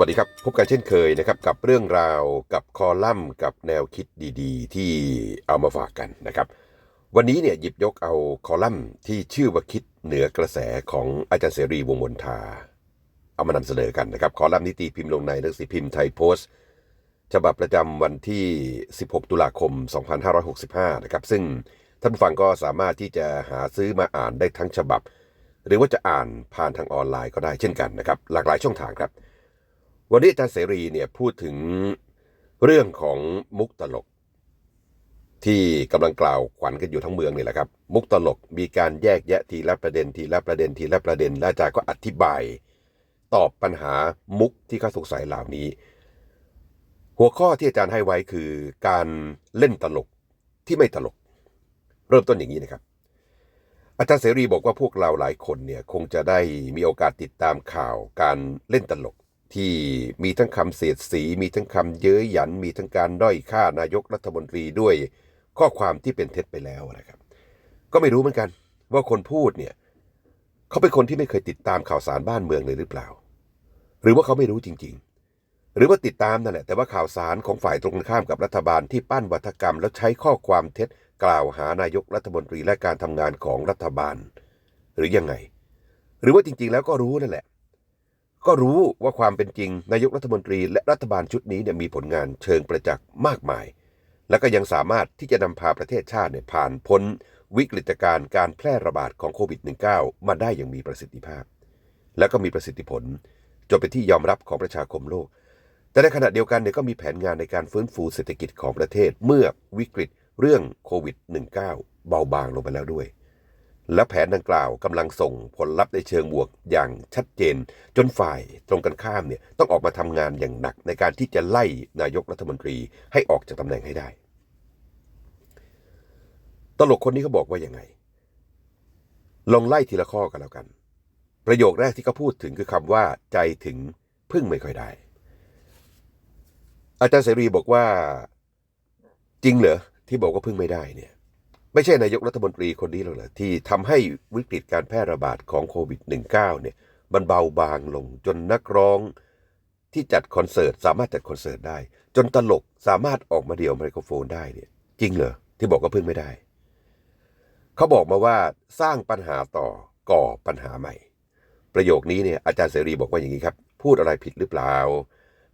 วัสดีครับ พบกันเช่นเคยนะครับกับเรื่องราวกับคอลัมน์กับแนวคิดดีๆ ที่เอามาฝากกันนะครับ วันนี้เนี่ยหยิบยกเอาคอลัมน์ที่ชื่อว่าคิดเหนือกระแสของอาจารย์เสรีวงมนทา เอามานำเสนอกันนะครับ คอลัมน์นี้ตีพิมพ์ลงในหนังสือพิมพ์ไทยโพสต์ ฉบับประจำวันที่ 16 ตุลาคม 2565 นะครับ ซึ่งท่านผู้ฟังก็สามารถที่จะหาซื้อมาอ่านได้ทั้งฉบับ หรือว่าจะอ่านผ่านทางออนไลน์ก็ได้เช่นกันนะครับ หลากหลายช่องทางครับ วันนี้อาจารย์เสรีเนี่ยพูดถึงเรื่องของมุกตลก ที่กำลังกล่าวขวัญกันอยู่ทั้งเมืองนี่แหละครับ มุกตลกมีการแยกแยะทีละประเด็นทีละประเด็นทีละประเด็นและอาจารย์ก็อธิบาย ตอบปัญหามุกที่เขาสงสัยเหล่านี้ หัวข้อที่อาจารย์ให้ไว้คือการเล่นตลกที่ไม่ตลก เริ่มต้นอย่างนี้นะครับอาจารย์เสรีบอกว่าพวกเราหลายคนเนี่ยคงจะได้มีโอกาสติดตามข่าวการเล่นตลก ที่มีทั้งคำเสียดสี มีทั้งคำเย้ยหยัน มีทั้งการด้อยค่านายกรัฐมนตรีด้วยข้อความที่เป็นเท็จไปแล้วนะครับ ก็ไม่รู้เหมือนกัน ว่าคนพูดเนี่ยเขาเป็นคนที่ไม่เคยติดตามข่าวสารบ้านเมืองเลยหรือเปล่า หรือว่าเขาไม่รู้จริง ๆ หรือว่าติดตามนั่นแหละแต่ว่าข่าวสารของฝ่ายตรงข้ามกับรัฐบาลที่ปั้นวัฒกรรม แล้วใช้ข้อความเท็จกล่าวหานายกรัฐมนตรีและการทำงานของรัฐบาล หรือยังไง หรือว่าจริง ๆ แล้วก็รู้นั่นแหละ ก็รู้ว่าความเป็นจริงนายกรัฐมนตรีและรัฐบาลชุดนี้เนี่ยมีผลงานเชิงประจักษ์มากมาย และก็ยังสามารถที่จะนำพาประเทศชาติเนี่ยผ่านพ้นวิกฤตการณ์การแพร่ระบาดของโควิด -19 มาได้อย่างมีประสิทธิภาพ และก็มีประสิทธิผลจนเป็นที่ยอมรับของประชาคมโลก แต่ในขณะเดียวกันเนี่ยก็มีแผนงานในการฟื้นฟูเศรษฐกิจของประเทศเมื่อวิกฤตเรื่องโควิด -19 เบาบางลงไปแล้วด้วย และแผนดังกล่าวกำลังส่งผลลัพธ์ในเชิงบวกอย่างชัดเจน จนฝ่ายตรงกันข้ามเนี่ยต้องออกมาทำงานอย่างหนักในการที่จะไล่นายกรัฐมนตรีให้ออกจากตำแหน่งให้ได้ ตลกคนนี้เขาบอกว่ายังไง ลองไล่ทีละข้อกันแล้วกัน ประโยคแรกที่เขาพูดถึงคือคำว่าใจถึงพึ่งไม่ค่อยได้ อาจารย์เสรีบอกว่า จริงเหรอที่บอกว่าพึ่งไม่ได้เนี่ย ไม่ใช่นายกรัฐมนตรีคนนี้หรอกเหรอที่ทำให้วิกฤตการแพร่ระบาดของโควิด -19 เนี่ยมันเบาบางลงจนนักร้องที่จัดคอนเสิร์ต สามารถจัดคอนเสิร์ตได้ จนตลกสามารถออกมาเดี่ยวไมโครโฟนได้เนี่ย จริงเหรอที่บอกว่าพึ่งไม่ได้ เขาบอกมาว่าสร้างปัญหาต่อก่อปัญหาใหม่ ประโยคนี้เนี่ยอาจารย์เสรีบอกว่าอย่างนี้ครับ พูดอะไรผิดหรือเปล่า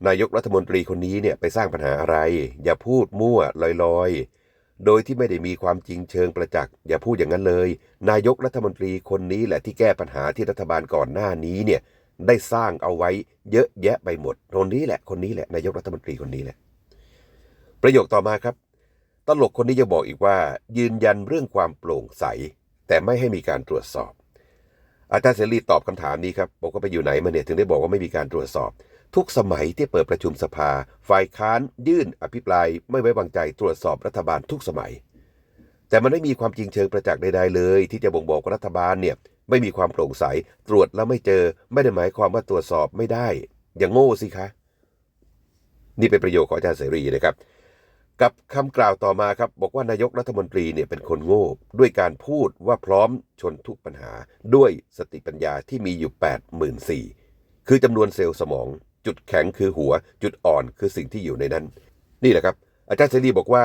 นายกรัฐมนตรีคนนี้เนี่ยไปสร้างปัญหาอะไร อย่าพูดมั่วลอยๆ โดยที่ไม่ได้มีความจริงเชิงประจักษ์อย่าพูดอย่างนั้นเลย นายกรัฐมนตรีคนนี้แหละที่แก้ปัญหาที่รัฐบาลก่อนหน้านี้เนี่ยได้สร้างเอาไว้เยอะแยะไปหมดคนนี้แหละคนนี้แหละนายกรัฐมนตรีคนนี้แหละ ประโยคต่อมาครับ ตลกคนนี้ยังบอกอีกว่า ยืนยันเรื่องความโปร่งใส แต่ไม่ให้มีการตรวจสอบ อาจารย์เสรีตอบคำถามนี้ครับบอกว่าไปอยู่ไหนมาเนี่ยถึงได้บอกว่าไม่มีการตรวจสอบ ทุกสมัยที่เปิดประชุมสภา ฝ่ายค้านยื่นอภิปรายไม่ไว้วางใจตรวจสอบรัฐบาลทุกสมัย แต่มันไม่มีความจริงเชิงประจักษ์ใดๆเลย ที่จะบ่งบอกว่ารัฐบาลเนี่ยไม่มีความโปร่งใสตรวจแล้วไม่เจอ ไม่ได้หมายความว่าตรวจสอบไม่ได้ อย่างโง่สิคะ นี่เป็นประโยคของอาจารย์เสรีนะครับ กับคำกล่าวต่อมาครับ บอกว่านายกรัฐมนตรีเนี่ยเป็นคนโง่ ด้วยการพูดว่าพร้อมชนทุกปัญหา ด้วยสติปัญญาที่มีอยู่8 4 0 0 0คือจำนวนเซลล์สมอง จุดแข็งคือหัว จุดอ่อนคือสิ่งที่อยู่ในนั้น นี่แหละครับ อาจารย์เสรีบอกว่า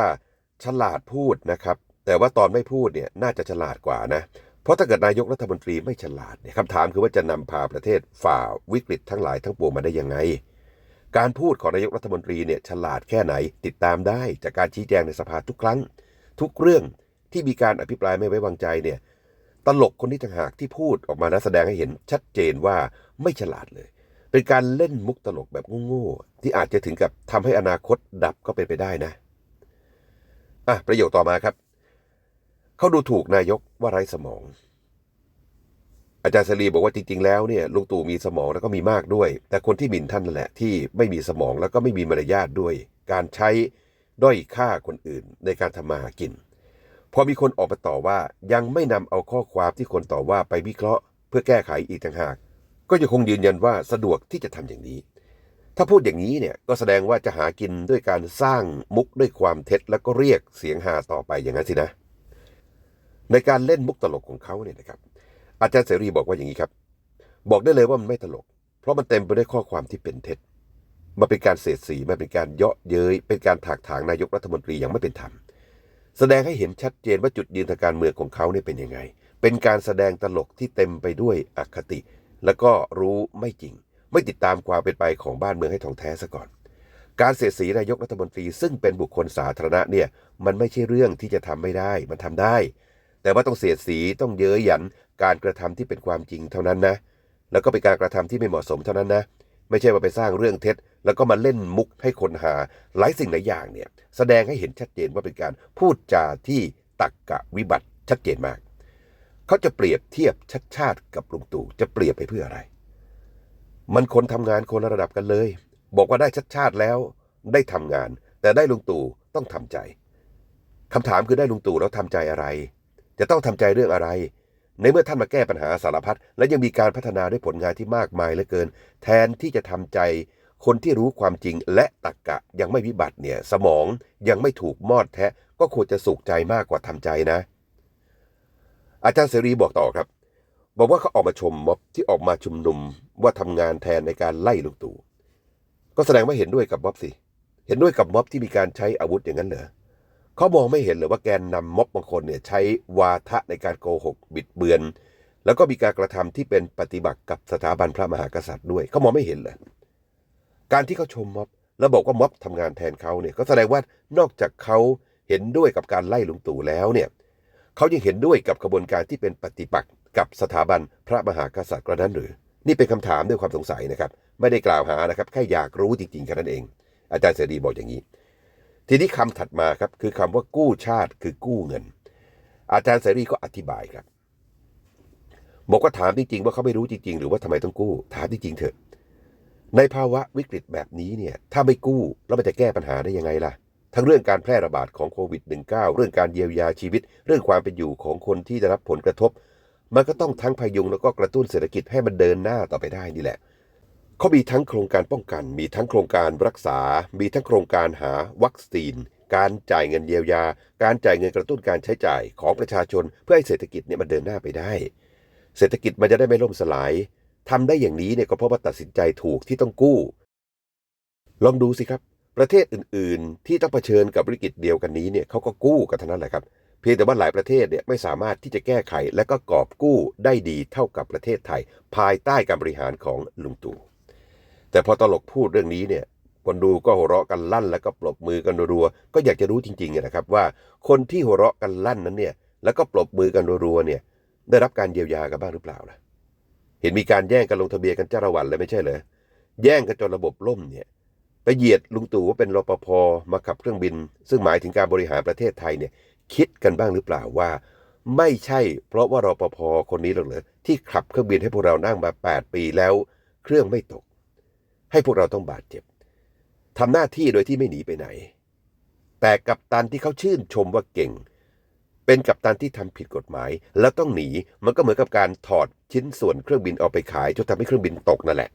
ฉลาดพูดนะครับ แต่ว่าตอนไม่พูดเนี่ยน่าจะฉลาดกว่านะเพราะถ้าเกิดนายกรัฐมนตรีไม่ฉลาดเนี่ยคำถามคือว่าจะนำพาประเทศฝ่าวิกฤตทั้งหลายทั้งปวงมาได้ยังไง การพูดของนายกรัฐมนตรีเนี่ยฉลาดแค่ไหนติดตามได้จากการชี้แจงในสภาทุกครั้ง ทุกเรื่องที่มีการอภิปรายไม่ไว้วางใจเนี่ยตลกคนนี้ต่างหากที่พูดออกมาและแสดงให้เห็นชัดเจนว่าไม่ฉลาดเลย เป็นการเล่นมุกตลกแบบโง่ๆที่อาจจะถึงกับทำให้อนาคตดับก็เป็นไปได้นะ อะ ประโยคต่อมาครับ เขาดูถูกนายกว่าไร้สมอง อาจารย์สรีบอกว่าจริง ๆ แล้วเนี่ยลุงตู่มีสมองแล้วก็มีมากด้วย แต่คนที่หมิ่นท่านนั่นแหละที่ไม่มีสมองแล้วก็ไม่มีมารยาทด้วย การใช้ด้อยค่าคนอื่นในการทำมาหากิน พอมีคนออกมาต่อว่ายังไม่นำเอาข้อความที่คนต่อว่าไปวิเคราะห์ เพื่อแก้ไขอีกต่างหาก ก็ยังคงยืนยันว่าสะดวกที่จะทำอย่างนี้ ถ้าพูดอย่างนี้เนี่ยก็แสดงว่าจะหากินด้วยการสร้างมุกด้วยความเท็จแล้วก็เรียกเสียงหาต่อไปอย่างนั้นสินะ ในการเล่นมุกตลกของเขาเนี่ยนะครับ อาจารย์เสรีบอกว่าอย่างนี้ครับ บอกได้เลยว่ามันไม่ตลก เพราะมันเต็มไปด้วยข้อความที่เป็นเท็จมันเป็นการเสียดสีมันเป็นการเยาะเย้ยเป็นการถากถางนายกรัฐมนตรีอย่างไม่เป็นธรรมแสดงให้เห็นชัดเจนว่าจุดยืนทางการเมืองของเขาเนี่ยเป็นยังไง เป็นการแสดงตลกที่เต็มไปด้วยอคติ แล้วก็รู้ไม่จริง ไม่ติดตามความเป็นไปของบ้านเมืองให้ท่องแท้ซะก่อน การเสียสีนายกรัฐมนตรี ซึ่งเป็นบุคคลสาธารณะเนี่ยมันไม่ใช่เรื่องที่จะทำไม่ได้ มันทำได้ แต่ว่าต้องเสียสีต้องเย้ยหยันการกระทำที่เป็นความจริงเท่านั้นนะ แล้วก็เป็นการกระทำที่ไม่เหมาะสมเท่านั้นนะ ไม่ใช่ว่าไปสร้างเรื่องเท็จ แล้วก็มาเล่นมุกให้คนหาหลายสิ่งหลายอย่างเนี่ยแสดงให้เห็นชัดเจนว่าเป็นการพูดจาที่ตักกะวิบัติชัดเจนมาก เขาจะเปรียบเทียบชัดชาติกับลุงตู่จะเปรียบไปเพื่ออะไร มันคนทำงานคนระดับกันเลย บอกว่าได้ชัดชาติแล้ว ได้ทำงาน แต่ได้ลุงตู่ต้องทำใจคำถามคือได้ลุงตู่แล้วทำใจอะไร จะต้องทำใจเรื่องอะไร ในเมื่อท่านมาแก้ปัญหาสารพัดและยังมีการพัฒนาด้วยผลงานที่มากมายเหลือเกิน แทนที่จะทำใจคนที่รู้ความจริงและตักกะยังไม่วิบัติเนี่ย สมองยังไม่ถูกมอดแทะก็ควรจะสุขใจมากกว่าทำใจนะ อาจารย์เสรีบอกต่อครับ บอกว่าเขาออกมาชมม็อบที่ออกมาชุมนุมว่าทำงานแทนในการไล่ลุงตู่ก็แสดงว่าเห็นด้วยกับม็อบสิเห็นด้วยกับม็อบที่มีการใช้อาวุธอย่างนั้นเหรอเขามองไม่เห็นเลยว่าแกนนำม็อบบางคนเนี่ยใช้วาทะในการโกหกบิดเบือน แล้วก็มีการกระทำที่เป็นปฏิบัติกับสถาบันพระมหากษัตริย์ด้วยเขามองไม่เห็นเลยการที่เขาชมม็อบแล้วบอกว่าม็อบทำงานแทนเขาเนี่ยก็แสดงว่านอกจากเขาเห็นด้วยกับการไล่ลุงตู่แล้วเนี่ย เขายังเห็นด้วยกับกระบวนการที่เป็นปฏิปักษ์กับสถาบันพระมหากษัตริย์กระนั้นหรือ นี่เป็นคำถามด้วยความสงสัยนะครับ ไม่ได้กล่าวหานะครับแค่อยากรู้จริงๆแค่นั้นเอง อาจารย์เสรีบอกอย่างนี้ ทีนี้คำถัดมาครับคือคำว่ากู้ชาติคือกู้เงิน อาจารย์เสรีก็อธิบายครับบอกว่าถามจริงๆว่าเขาไม่รู้จริงๆ หรือว่าทำไมต้องกู้ ถามจริงๆเถอะในภาวะวิกฤตแบบนี้เนี่ย ถ้าไม่กู้แล้วมันจะแก้ปัญหาได้ยังไงล่ะ ทั้งเรื่องการแพร่ระบาดของโควิด -19 เรื่องการเยียวยาชีวิต เรื่องความเป็นอยู่ของคนที่ได้รับผลกระทบ มันก็ต้องทั้งพยุงแล้วก็กระตุ้นเศรษฐกิจให้มันเดินหน้าต่อไปได้นี่แหละเขามีทั้งโครงการป้องกัน มีทั้งโครงการรักษา มีทั้งโครงการหาวัคซีน การจ่ายเงินเยียวยา การจ่ายเงินกระตุ้นการใช้จ่ายของประชาชน เพื่อให้เศรษฐกิจเนี่ยมันเดินหน้าไปได้ เศรษฐกิจมันจะได้ไม่ล่มสลายทำได้อย่างนี้เนี่ยก็เพราะว่าตัดสินใจถูกที่ต้องกู้ ลองดูสิครับ ประเทศอื่นๆ ที่ต้องเผชิญกับวิกฤตเดียวกันนี้เนี่ยเขาก็กู้กันเท่านั้นแหละครับ เพียงแต่ว่าหลายประเทศเนี่ยไม่สามารถที่จะแก้ไขและก็กอบกู้ได้ดีเท่ากับประเทศไทย ภายใต้การบริหารของลุงตู่แต่พอตลกพูดเรื่องนี้เนี่ยคนดูก็หัวเราะกันลั่น แล้วก็ปรบมือกันรัวๆก็อยากจะรู้จริงๆนะครับว่าคนที่หัวเราะกันลั่นนั้นเนี่ยแล้วก็ปรบมือกันรัวๆเนี่ยได้รับการเยียวยากันบ้างหรือเปล่าล่ะเห็นมีการแย่งกันลงทะเบียนกันจ้าละวันเลยไม่ใช่เหรอแย่งกันจนระบบล่มเนี่ย ไปเหยียดลุงตู่ว่าเป็นรปภมาขับเครื่องบิน ซึ่งหมายถึงการบริหารประเทศไทยเนี่ยคิดกันบ้างหรือเปล่าว่า ไม่ใช่เพราะว่ารปภคนนี้หรอกเหรอที่ขับเครื่องบินให้พวกเรานั่งมา 8 ปีแล้ว เครื่องไม่ตก ให้พวกเราต้องบาดเจ็บทำหน้าที่โดยที่ไม่หนีไปไหน แต่กัปตันที่เขาชื่นชมว่าเก่ง เป็นกัปตันที่ทำผิดกฎหมาย แล้วต้องหนีมันก็เหมือนกับการถอดชิ้นส่วนเครื่องบินออกไปขายจนทำให้เครื่องบินตกนั่นแหละ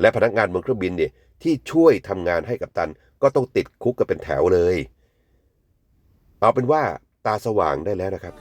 และพนักงานบนเครื่องบินเนี่ยที่ช่วยทำงานให้กับตัน ก็ต้องติดคุกกันเป็นแถวเลย เอาเป็นว่าตาสว่างได้แล้วนะครับ